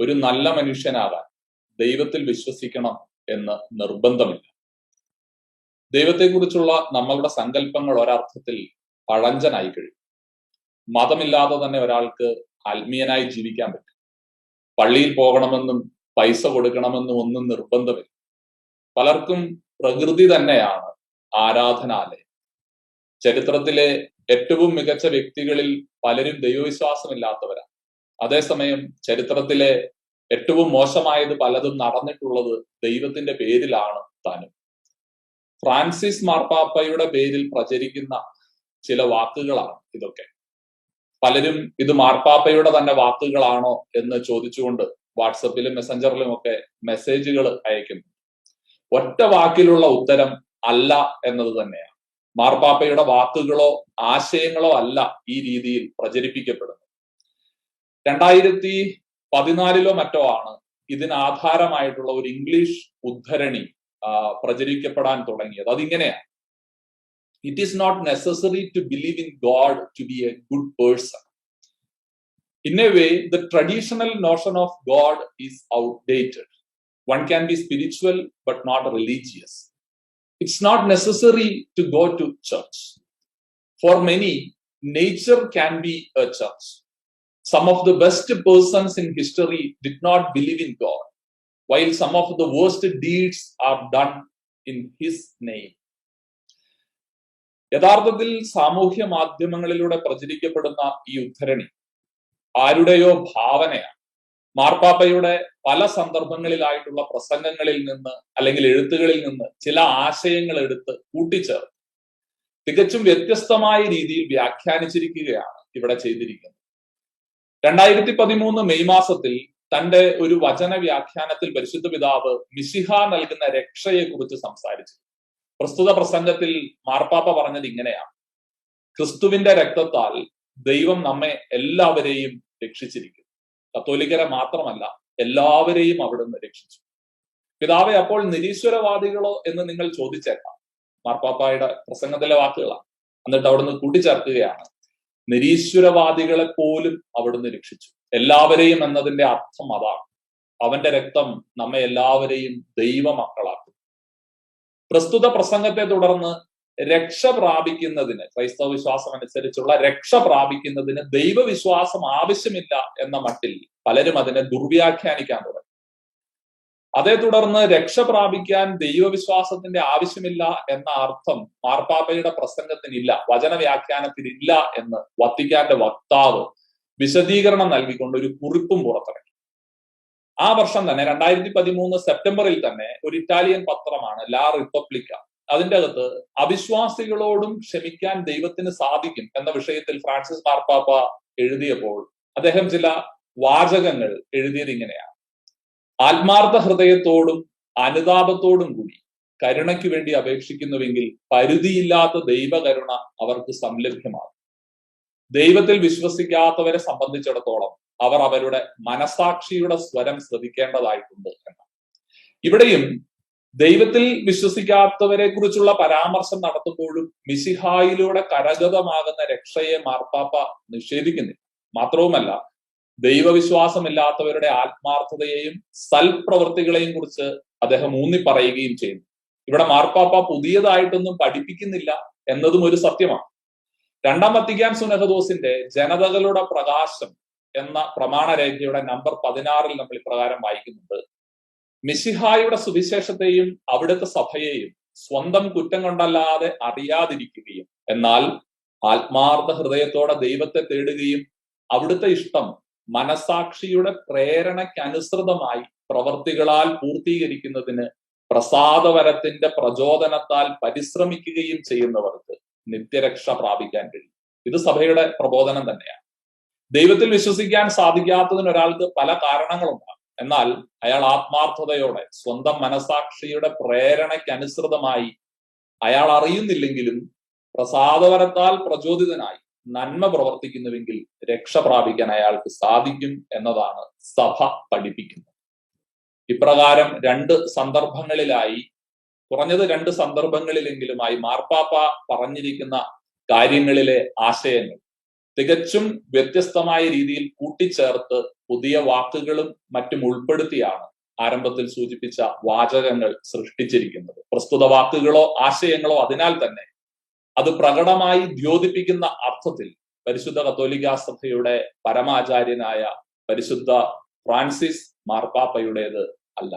ഒരു നല്ല മനുഷ്യനാകാൻ ദൈവത്തിൽ വിശ്വസിക്കണം എന്ന് നിർബന്ധമില്ല. ദൈവത്തെക്കുറിച്ചുള്ള നമ്മളുടെ സങ്കല്പങ്ങൾ ഒരർത്ഥത്തിൽ പഴഞ്ചനായി കഴിയും. മതമില്ലാതെ തന്നെ ഒരാൾക്ക് ആത്മീയനായി ജീവിക്കാൻ പറ്റും. പള്ളിയിൽ പോകണമെന്നും പൈസ കൊടുക്കണമെന്നും ഒന്നും നിർബന്ധമില്ല. പലർക്കും പ്രകൃതി തന്നെയാണ് ആരാധനാലയം. ചരിത്രത്തിലെ ഏറ്റവും മികച്ച വ്യക്തികളിൽ പലരും ദൈവവിശ്വാസമില്ലാത്തവരാണ്. അതേസമയം ചരിത്രത്തിലെ ഏറ്റവും മോശമായത് പലതും നടന്നിട്ടുള്ളത് ദൈവത്തിന്റെ പേരിലാണ് താനും. ഫ്രാൻസിസ് മാർപ്പാപ്പയുടെ പേരിൽ പ്രചരിക്കുന്ന ചില വാക്കുകളാണ് ഇതൊക്കെ. പലരും ഇത് മാർപ്പാപ്പയുടെ തന്നെ വാക്കുകളാണോ എന്ന് ചോദിച്ചുകൊണ്ട് വാട്സപ്പിലും മെസ്സഞ്ചറിലും ഒക്കെ മെസ്സേജുകൾ അയക്കുന്നു ഒറ്റ വാക്കിലുള്ള ഉത്തരം അല്ല എന്നത് തന്നെയാണ്. മാർപ്പാപ്പയുടെ വാക്കുകളോ ആശയങ്ങളോ അല്ല ഈ രീതിയിൽ പ്രചരിപ്പിക്കപ്പെടുന്നത്. രണ്ടായിരത്തി പതിനാലിലോ മറ്റോ ആണ് ഇതിന് ആധാരമായിട്ടുള്ള ഒരു ഇംഗ്ലീഷ് ഉദ്ധരണി പ്രചരിക്കപ്പെടാൻ തുടങ്ങിയത്. അതിങ്ങനെയാണ്. It is not necessary to believe in God to be a good person in a way the traditional notion of God is outdated one can be spiritual but not religious it's not necessary to go to church. For many, nature can be a church. Some of the best persons in history did not believe in God, while some of the worst deeds are done in His name. യഥാർത്ഥത്തിൽ സാമൂഹ്യ മാധ്യമങ്ങളിലൂടെ പ്രചരിക്കപ്പെടുന്ന ഈ ഉദ്ധരണി ആരുടെയോ ഭാവനയാണ്. മാർപ്പാപ്പയുടെ പല സന്ദർഭങ്ങളിലായിട്ടുള്ള പ്രസംഗങ്ങളിൽ നിന്ന് അല്ലെങ്കിൽ എഴുത്തുകളിൽ നിന്ന് ചില ആശയങ്ങൾ എടുത്ത് കൂട്ടിച്ചേർത്ത്. തികച്ചും വ്യത്യസ്തമായ രീതിയിൽ വ്യാഖ്യാനിച്ചിരിക്കുകയാണ് ഇവിടെ ചെയ്തിരിക്കുന്നത്. രണ്ടായിരത്തി പതിമൂന്ന് മെയ് മാസത്തിൽ തന്റെ ഒരു വചന വ്യാഖ്യാനത്തിൽ പരിശുദ്ധ പിതാവ് മിശിഹ നൽകുന്ന രക്ഷയെ കുറിച്ച് സംസാരിച്ചു. പ്രസ്തുത പ്രസംഗത്തിൽ മാർപ്പാപ്പ പറഞ്ഞത് ഇങ്ങനെയാണ്. ക്രിസ്തുവിന്റെ രക്തത്താൽ ദൈവം നമ്മെ എല്ലാവരെയും രക്ഷിച്ചിരിക്കുന്നു. കത്തോലിക്കരെ മാത്രമല്ല എല്ലാവരെയും അവിടുന്ന് രക്ഷിച്ചു. പിതാവെ അപ്പോൾ നിരീശ്വരവാദികളോ എന്ന് നിങ്ങൾ ചോദിച്ചേക്കാം. മാർപ്പാപ്പായുടെ പ്രസംഗത്തിലെ വാക്കുകളാണ്. എന്നിട്ട് അവിടുന്ന് കൂട്ടിച്ചേർക്കുകയാണ്. നിരീശ്വരവാദികളെ പോലും അവിടുന്ന് രക്ഷിച്ചു. എല്ലാവരെയും എന്നതിന്റെ അർത്ഥം അതാണ്. അവന്റെ രക്തം നമ്മെ എല്ലാവരെയും ദൈവമക്കളാക്കും. പ്രസ്തുത പ്രസംഗത്തെ തുടർന്ന് രക്ഷ പ്രാപിക്കുന്നതിന് ക്രൈസ്തവ വിശ്വാസം അനുസരിച്ചുള്ള രക്ഷ പ്രാപിക്കുന്നതിന് ദൈവവിശ്വാസം ആവശ്യമില്ല എന്ന മട്ടിൽ പലരും അതിനെ ദുർവ്യാഖ്യാനിക്കാൻ തുടങ്ങി. അതേ തുടർന്ന് രക്ഷ പ്രാപിക്കാൻ ദൈവവിശ്വാസത്തിന്റെ ആവശ്യമില്ല എന്ന അർത്ഥം മാർപ്പാപ്പയുടെ പ്രസംഗത്തിനില്ല വചന വ്യാഖ്യാനത്തിനില്ല എന്ന് വത്തിക്കാന്റെ വക്താവ് വിശദീകരണം നൽകിക്കൊണ്ട് ഒരു കുറിപ്പും പുറത്തിറക്കി. ആ വർഷം തന്നെ രണ്ടായിരത്തി പതിമൂന്ന് സെപ്റ്റംബറിൽ തന്നെ ഒരു ഇറ്റാലിയൻ പത്രമാണ് ലാ റിപ്പബ്ലിക്ക. അതിന്റെ അകത്ത് അവിശ്വാസികളോടും ക്ഷമിക്കാൻ ദൈവത്തിന് സാധിക്കും എന്ന വിഷയത്തിൽ ഫ്രാൻസിസ് മാർപ്പാപ്പ എഴുതിയപ്പോൾ അദ്ദേഹം ചില വാചകങ്ങൾ എഴുതിയത് ഇങ്ങനെയാണ്. ആത്മാർത്ഥ ഹൃദയത്തോടും അനുതാപത്തോടും കൂടി കരുണയ്ക്ക് വേണ്ടി അപേക്ഷിക്കുന്നുവെങ്കിൽ പരിധിയില്ലാത്ത ദൈവകരുണ അവർക്ക് സംലഭ്യമാകും. ദൈവത്തിൽ വിശ്വസിക്കാത്തവരെ സംബന്ധിച്ചിടത്തോളം അവർ അവരുടെ മനസാക്ഷിയുടെ സ്വരം ശ്രദ്ധിക്കേണ്ടതായിട്ടുണ്ട് എന്നാണ്. ഇവിടെയും ദൈവത്തിൽ വിശ്വസിക്കാത്തവരെ കുറിച്ചുള്ള പരാമർശം നടത്തുമ്പോഴും മിശിഹായിലൂടെ കരഗതമാകുന്ന രക്ഷയെ മാർപ്പാപ്പ നിഷേധിക്കുന്നില്ല. മാത്രവുമല്ല ദൈവവിശ്വാസമില്ലാത്തവരുടെ ആത്മാർത്ഥതയെയും സൽപ്രവൃത്തികളെയും കുറിച്ച് അദ്ദേഹം ഊന്നി പറയുകയും ചെയ്യുന്നു. ഇവിടെ മാർപ്പാപ്പ പുതിയതായിട്ടൊന്നും പഠിപ്പിക്കുന്നില്ല എന്നതും ഒരു സത്യമാണ്. രണ്ടാം വത്തിക്കാൻ സുനഹദോസിന്റെ ജനതകളുടെ പ്രകാശം എന്ന പ്രമാണരേഖയുടെ നമ്പർ പതിനാറിൽ നമ്മൾ ഇപ്രകാരം വായിക്കുന്നുണ്ട്. മിശിഹായുടെ സുവിശേഷത്തെയും അവിടുത്തെ സഭയെയും സ്വന്തം കുറ്റം കൊണ്ടല്ലാതെ അറിയാതിരിക്കുകയും എന്നാൽ ആത്മാർത്ഥ ഹൃദയത്തോടെ ദൈവത്തെ തേടുകയും അവിടുത്തെ ഇഷ്ടം മനസാക്ഷിയുടെ പ്രേരണയ്ക്കനുസൃതമായി പ്രവൃത്തികളാൽ പൂർത്തീകരിക്കുന്നതിന് പ്രസാദവരത്തിന്റെ പ്രചോദനത്താൽ പരിശ്രമിക്കുകയും ചെയ്യുന്നവർക്ക് നിത്യരക്ഷ പ്രാപിക്കാൻ കഴിയും. ഇത് സഭയുടെ പ്രബോധനം തന്നെയാണ്. ദൈവത്തിൽ വിശ്വസിക്കാൻ സാധിക്കാത്തതിന് ഒരാൾക്ക് പല കാരണങ്ങളുണ്ടാകും. എന്നാൽ അയാൾ ആത്മാർത്ഥതയോടെ സ്വന്തം മനസാക്ഷിയുടെ പ്രേരണയ്ക്കനുസൃതമായി അയാൾ അറിയുന്നില്ലെങ്കിലും പ്രസാദവരത്താൽ പ്രചോദിതനായി നന്മ പ്രവർത്തിക്കുന്നുവെങ്കിൽ രക്ഷ പ്രാപിക്കാൻ അയാൾക്ക് സാധിക്കും എന്നതാണ് സഭ പഠിപ്പിക്കുന്നത്. ഇപ്രകാരം രണ്ട് സന്ദർഭങ്ങളിലായി കുറഞ്ഞത് രണ്ട് സന്ദർഭങ്ങളിലെങ്കിലുമായി മാർപ്പാപ്പ പറഞ്ഞിരിക്കുന്ന കാര്യങ്ങളിലെ ആശയങ്ങൾ തികച്ചും വ്യത്യസ്തമായ രീതിയിൽ കൂട്ടിച്ചേർത്ത് പുതിയ വാക്കുകളും മറ്റും ഉൾപ്പെടുത്തിയാണ് ആരംഭത്തിൽ സൂചിപ്പിച്ച വാചകങ്ങൾ സൃഷ്ടിച്ചിരിക്കുന്നത്. പ്രസ്തുത വാക്കുകളോ ആശയങ്ങളോ അതിനാൽ തന്നെ അത് പ്രകടമായി ദ്യോതിപ്പിക്കുന്ന അർത്ഥത്തിൽ പരിശുദ്ധ കത്തോലിക്ക സഭയുടെ പരമാചാര്യനായ പരിശുദ്ധ ഫ്രാൻസിസ് മാർപ്പാപ്പയുടേത് അല്ല.